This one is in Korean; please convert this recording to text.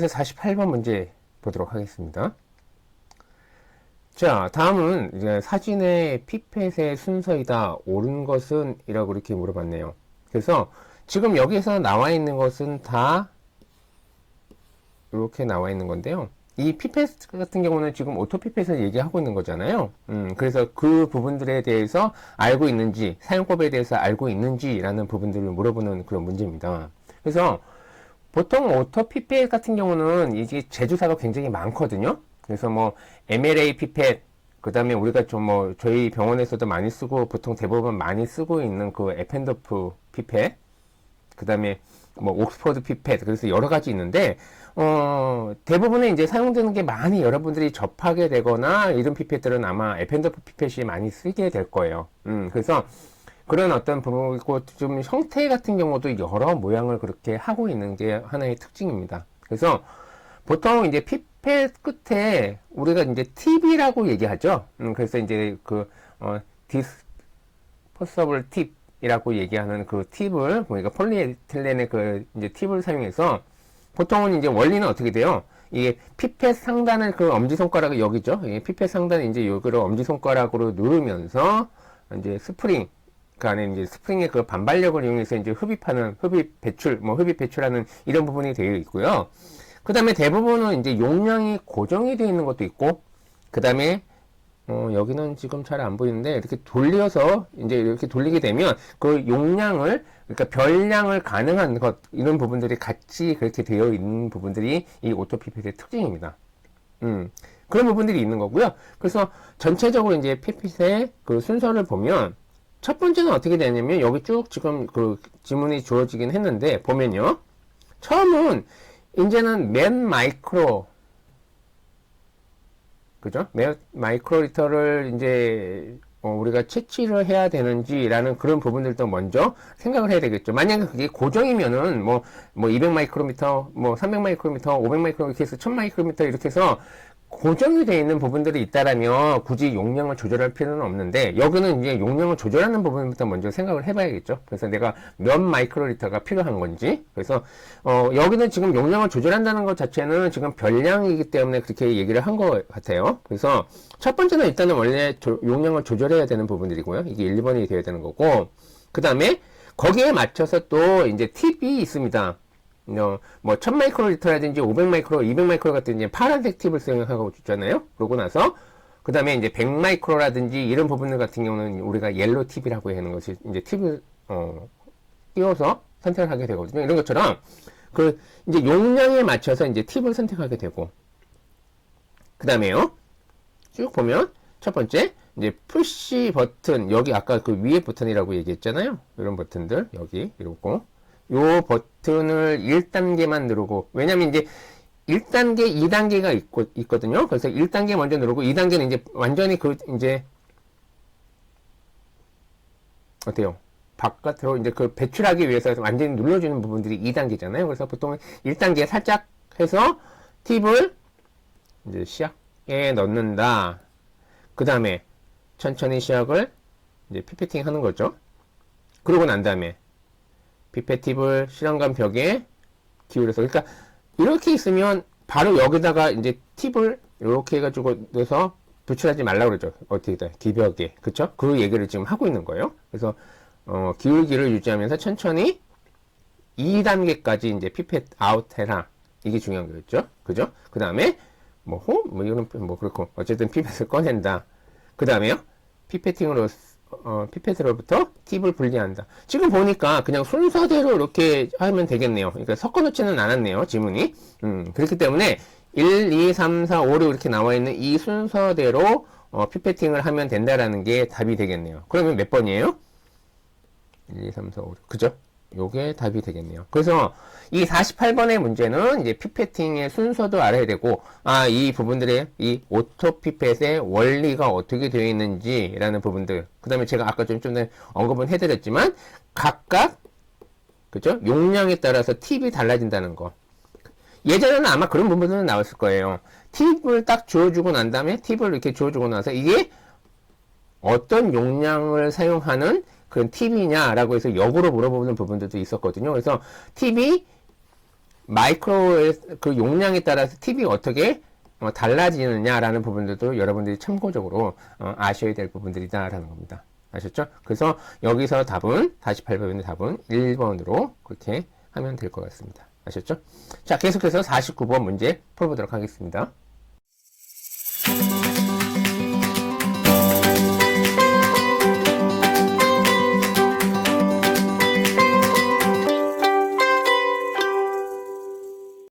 그래서 48번 문제 보도록 하겠습니다. 자, 다음은 이제 사진의 피펫의 순서이다. 옳은 것은? 이라고 이렇게 물어봤네요. 그래서 지금 여기서 나와 있는 것은 다 이렇게 나와 있는 건데요. 이 피펫 같은 경우는 지금 오토 피펫을 얘기하고 있는 거잖아요. 음, 그래서 그 부분들에 대해서 알고 있는지, 사용법에 대해서 알고 있는지라는 부분들을 물어보는 그런 문제입니다. 그래서 보통 오토 피펫 같은 경우는 이게 제조사가 굉장히 많거든요. 그래서 뭐 MLA 피펫, 그 다음에 우리가 좀 뭐 저희 병원에서도 많이 쓰고 보통 대부분 많이 쓰고 있는 그 에펜더프 피펫, 그 다음에 뭐 옥스퍼드 피펫, 그래서 여러 가지 있는데 어, 대부분의 이제 사용되는 게 많이 여러분들이 접하게 되거나 이런 피펫들은 아마 에펜더프 피펫이 많이 쓰게 될 거예요. 음, 그래서 그런 어떤 부분이고 좀 형태 같은 경우도 여러 모양을 그렇게 하고 있는 게 하나의 특징입니다. 그래서 보통 이제 피펫 끝에 우리가 이제 팁이라고 얘기하죠. 음, 그래서 이제 그, 어, 디스 퍼서블 팁이라고 얘기하는 그 팁을, 그러니까 폴리에틸렌의 그 이제 팁을 사용해서 보통은 이제 원리는 어떻게 돼요? 이게 피펫 상단을 그 엄지손가락을 여기죠. 이 피펫 상단을 이제 여기를 엄지손가락으로 누르면서 이제 스프링, 그 안에 이제 스프링의 그 반발력을 이용해서 이제 흡입하는, 흡입 배출, 뭐 흡입 배출하는 이런 부분이 되어 있고요. 그 다음에 대부분은 이제 용량이 고정이 되어 있는 것도 있고, 그 다음에 어, 여기는 지금 잘 안 보이는데 이렇게 돌려서 이제 이렇게 돌리게 되면 그 용량을 그러니까 별량을 가능한 것 이런 부분들이 같이 그렇게 되어 있는 부분들이 이 오토피펫의 특징입니다. 음, 그런 부분들이 있는 거고요. 그래서 전체적으로 이제 피핏의 그 순서를 보면 첫 번째는 어떻게 되냐면 여기 쭉 지금 그 지문이 주어지긴 했는데 보면요. 처음은 이제는 맨 마이크로 그죠? 매 마이크로리터를 이제 어, 우리가 채취를 해야 되는지라는 그런 부분들도 먼저 생각을 해야 되겠죠. 만약에 그게 고정이면은 뭐, 뭐 200 마이크로미터, 뭐 300 마이크로미터, 500 마이크로 이렇게 해서 1000 마이크로미터 이렇게 해서 고정이 되어 있는 부분들이 있다라면 굳이 용량을 조절할 필요는 없는데 여기는 이제 용량을 조절하는 부분부터 먼저 생각을 해봐야겠죠. 그래서 내가 몇 마이크로리터가 필요한 건지 그래서 어, 여기는 지금 용량을 조절한다는 것 자체는 지금 별량이기 때문에 그렇게 얘기를 한 것 같아요. 그래서 첫 번째는 일단은 원래 조, 용량을 조절해야 되는 부분들이고요. 이게 1, 2번이 되어야 되는 거고 그 다음에 거기에 맞춰서 또 이제 팁이 있습니다. 어, 뭐, 1000마이크로리터라든지 500마이크로, 200마이크로 같은 이제 파란색 팁을 사용하고 있잖아요? 그러고 나서, 그 다음에 이제 100마이크로라든지 이런 부분들 같은 경우는 우리가 옐로 팁이라고 하는 것이 이제 팁을, 어, 띄워서 선택을 하게 되거든요. 이런 것처럼, 그, 이제 용량에 맞춰서 이제 팁을 선택하게 되고, 그 다음에요. 쭉 보면, 첫 번째, 이제 푸시 버튼, 여기 아까 그 위에 버튼이라고 얘기했잖아요. 이런 버튼들, 여기, 이러고, 요 버튼을 1단계만 누르고 왜냐면 이제 1단계, 2단계가 있고, 있거든요. 그래서 1단계 먼저 누르고 2단계는 이제 완전히 그 이제 어때요? 바깥으로 이제 그 배출하기 위해서 완전히 눌러주는 부분들이 2단계잖아요. 그래서 보통 1단계 살짝 해서 팁을 이제 시약에 넣는다. 그 다음에 천천히 시약을 이제 피피팅 하는 거죠. 그러고 난 다음에 피페팁을 실험관 벽에 기울여서 그러니까 이렇게 있으면 바로 여기다가 이제 팁을 이렇게 해가지고 넣어서 도출하지 말라고 그러죠. 어떻게 돼? 기벽에. 그쵸? 그 얘기를 지금 하고 있는 거예요. 그래서, 어, 기울기를 유지하면서 천천히 2단계까지 이제 피펫 아웃 해라. 이게 중요한 거였죠. 그죠? 그 다음에, 뭐, 호? 뭐, 이거는 뭐, 그렇고. 어쨌든 피펫을 꺼낸다. 그 다음에요. 피페팅으로 어, 피펫으로부터 팁을 분리한다. 지금 보니까 그냥 순서대로 이렇게 하면 되겠네요. 그러니까 섞어놓지는 않았네요. 지문이. 음, 그렇기 때문에 1, 2, 3, 4, 5, 6 이렇게 나와 있는 이 순서대로 어, 피페팅을 하면 된다라는 게 답이 되겠네요. 그러면 몇 번이에요? 1, 2, 3, 4, 5, 6. 그죠? 요게 답이 되겠네요. 그래서 이 48번의 문제는 이제 피페팅의 순서도 알아야 되고, 아, 이 부분들의 이 오토 피펫의 원리가 어떻게 되어 있는지라는 부분들. 그 다음에 제가 아까 좀, 좀 전에 언급은 해드렸지만, 각각, 그죠? 용량에 따라서 팁이 달라진다는 거. 예전에는 아마 그런 부분들은 나왔을 거예요. 팁을 딱 주어주고 난 다음에 팁을 이렇게 주어주고 나서 이게 어떤 용량을 사용하는 그런 팁이냐라고 해서 역으로 물어보는 부분들도 있었거든요. 그래서 팁이 마이크로의 그 용량에 따라서 TV 가 어떻게 어, 달라지느냐라는 부분들도 여러분들이 참고적으로 어, 아셔야 될 부분들이다라는 겁니다. 아셨죠? 그래서 여기서 답은 다시 발표하는 답은 1번으로 그렇게 하면 될 것 같습니다. 아셨죠? 자, 계속해서 49번 문제 풀어보도록 하겠습니다.